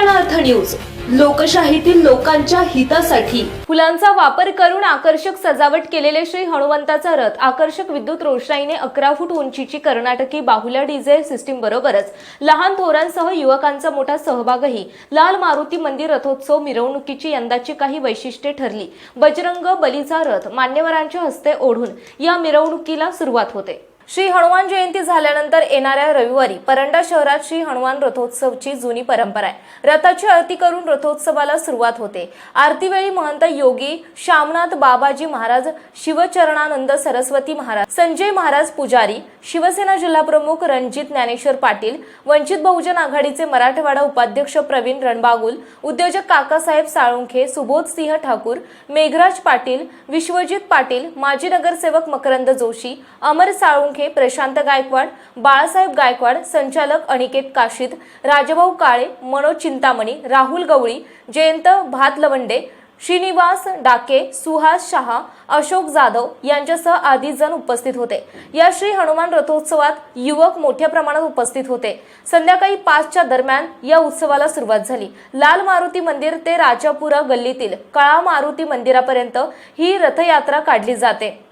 News. लोकशाहीतील लोकांच्या हितासाठी. फुलांचा वापर करून आकर्षक सजावट केलेले श्री हनुमंताचा रथ आकर्षक विद्युत रोषणाईने अकरा फूट उंचीची कर्नाटकी बाहुल्या डिझेल सिस्टीम बरोबरच लहान थोरांसह युवकांचा मोठा सहभागही लाल मारुती मंदिर रथोत्सव मिरवणुकीची यंदाची काही वैशिष्ट्ये ठरली. बजरंग बलीचा रथ मान्यवरांच्या हस्ते ओढून या मिरवणुकीला सुरुवात होते. श्री हनुमान जयंती झाल्यानंतर येणाऱ्या रविवारी परंडा शहरात श्री हनुमान रथोत्सवची जुनी परंपरा आहे. रथाची आरती करून रथोत्सवाला सुरुवात होते. आरतीवेळी महंत योगी श्यामनाथ बाबाजी महाराज शिवचरणानंद सरस्वती महाराज संजय महाराज पुजारी शिवसेना जिल्हाप्रमुख रणजित ज्ञानेश्वर पाटील वंचित बहुजन आघाडीचे मराठवाडा उपाध्यक्ष प्रवीण रणबागुल उद्योजक काकासाहेब साळुंखे सुबोध सिंह ठाकूर मेघराज पाटील विश्वजित पाटील माजी नगरसेवक मकरंद जोशी अमर साळुंखे प्रशांत गायकवाड बाळासाहेब गायकवाड संचालक अनिकेत काशीद राजभाऊ काळे मनोज चिंतामणी राहुल गवळी जयंत भातलवंडे श्रीनिवास डाके सुहास शहा अशोक जाधव यांच्यासह आदी जण उपस्थित होते. या श्री हनुमान रथोत्सवात युवक मोठ्या प्रमाणात उपस्थित होते. संध्याकाळी पाचच्या दरम्यान या उत्सवाला सुरुवात झाली. लाल मारुती मंदिर ते राजापुरा गल्लीतील कळा मारुती मंदिरापर्यंत ही रथयात्रा काढली जाते.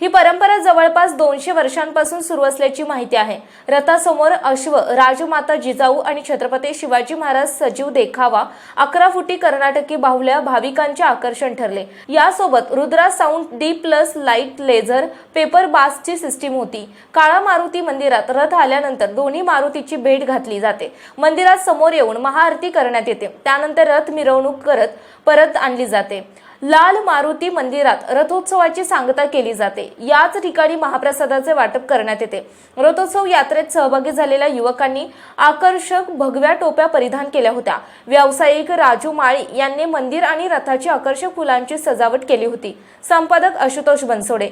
ही परंपरा जवळपास दोनशे वर्षांपासून सुरू असल्याची माहिती आहे. रथासमोर अश्व राजमाता जिजाऊ आणि छत्रपती शिवाजी महाराज सजीव देखावा अकरा फुटी कर्नाटकी बाहुल्या भाविकांचे आकर्षण ठरले. यासोबत Rudra sound D plus light laser paper बासची system होती. काळा मारुती मंदिरात रथ आल्यानंतर दोन्ही मारुतीची भेट घातली जाते. मंदिरात समोर येऊन महाआरती करण्यात येते. त्यानंतर रथ मिरवणूक करत परत आणली जाते. लाल मारुती मंदिरात रथोत्सवाची सांगता केली जाते. याच ठिकाणी महाप्रसादाचे वाटप करण्यात येते. रथोत्सव यात्रेत सहभागी झालेल्या युवकांनी आकर्षक भगव्या टोप्या परिधान केल्या होत्या. व्यावसायिक राजू माळी यांनी मंदिर आणि रथाची आकर्षक फुलांची सजावट केली होती. संपादक आशुतोष बनसोडे.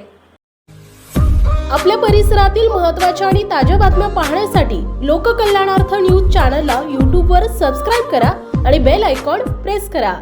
आपल्या परिसरातील महत्त्वाच्या आणि ताज्या बातम्या पाहण्यासाठी लोककल्याणार्थ न्यूज चॅनलला यूट्यूबवर सबस्क्राईब करा आणि बेल आयकॉन प्रेस करा.